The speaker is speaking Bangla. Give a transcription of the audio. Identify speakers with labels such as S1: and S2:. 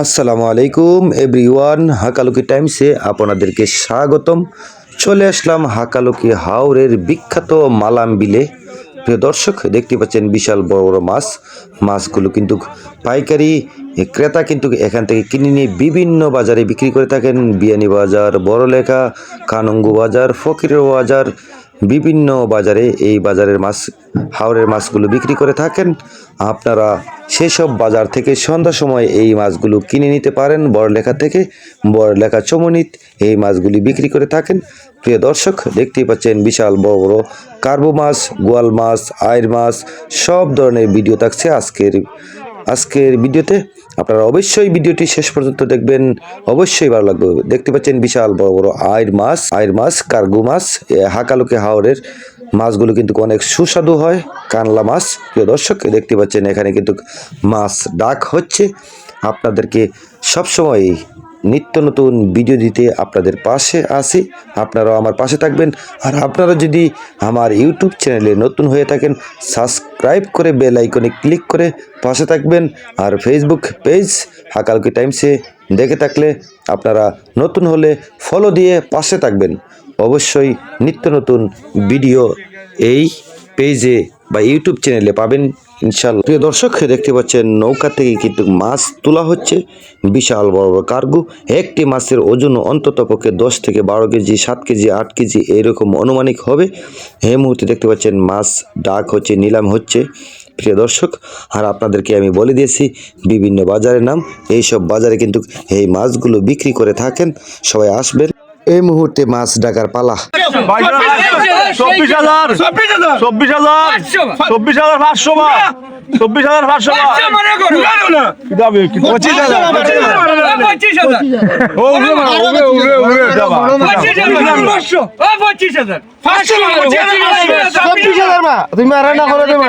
S1: আসসালামু আলাইকুম এভরিওয়ান, হাকালুকি টাইমসে আপনাদেরকে স্বাগতম। চলে আসলাম হাকালুকি হাওরের বিখ্যাত মালাম বিলে প্রিয় দর্শক, দেখতে পাচ্ছেন বিশাল বড় বড় মাছ। মাছগুলো কিন্তু পাইকারি ক্রেতা কিন্তু এখান থেকে কিনে নিয়ে বিভিন্ন বাজারে বিক্রি করে থাকেন। বিয়ানি বাজার, বড়লেখা, কানঙ্গু বাজার, ফকিরের বাজার বিভিন্ন বাজারে এই বাজারের মাছ হাওড়ের মাছগুলো বিক্রি করে থাকেন। আপনারা সেসব বাজার থেকে সন্ধ্যা সময় এই মাছগুলো কিনে নিতে পারেন। বড়লেখা থেকে বড়লেখা চমনিত এই মাছগুলি বিক্রি করে থাকেন। প্রিয় দর্শক, দেখতেই পাচ্ছেন বিশাল বড় বড় কার্বো মাছ, গোয়াল মাছ আয়ের মাছ, সব ধরনের ভিডিও থাকছে আজকের আজকের ভিডিওতে আপনারা অবশ্যই ভিডিওটি শেষ পর্যন্ত দেখবেন। অবশ্যই ভালো লাগবে। দেখতে পাচ্ছেন বিশাল বড় বড় আয়ের মাছ আয়ের মাছ, কার্গু মাছ হাকালুকে হাওরের মাছগুলো কিন্তু অনেক সুস্বাদু হয়, কানলা মাছ। প্রিয় দর্শক, দেখতে পাচ্ছেন এখানে কিন্তু মাছ ডাক হচ্ছে। আপনাদেরকে সবসময় নিত্য নতুন ভিডিও দিতে আপনাদের পাশে আসি আপনারাও আমার পাশে থাকবেন। আর আপনারা যদি আমার ইউটিউব চ্যানেলে নতুন হয়ে থাকেন সাবস্ক্রাইব করে বেল আইকনে ক্লিক করে পাশে থাকবেন। আর ফেসবুক পেজ হাকালকি টাইমসে দেখে থাকলে আপনারা নতুন হলে ফলো দিয়ে পাশে থাকবেন। অবশ্যই নিত্য নতুন ভিডিও এই পেজে বা ইউটিউব চ্যানেলে পাবেন ইনশাল্লাহ প্রিয় দর্শক দেখতে পাচ্ছেন নৌকা থেকে কিন্তু মাছ তোলা হচ্ছে। বিশাল বড় বড় কার্গো। একটি মাছের ওজন অন্তত পক্ষে দশ থেকে বারো কেজি, সাত কেজি, আট কেজি এরকম আনুমানিক হবে। এই মুহূর্তে দেখতে পাচ্ছেন মাছ ডাক হচ্ছে, নিলাম হচ্ছে। প্রিয় দর্শক, আর আপনাদেরকে আমি বলে দিয়েছি, বিভিন্ন বাজারের নাম। এইসব বাজারে কিন্তু এই মাছগুলো বিক্রি করে থাকেন। সবাই আসবেন এই মুহূর্তে মাছ ডাকার পালা
S2: চব্বিশ হাজার চব্বিশ হাজার চব্বিশ হাজার পাঁচশো বা চব্বিশ হাজার পাঁচশো পঁচিশ
S3: চব্বিশ মা তুমি করে দেবে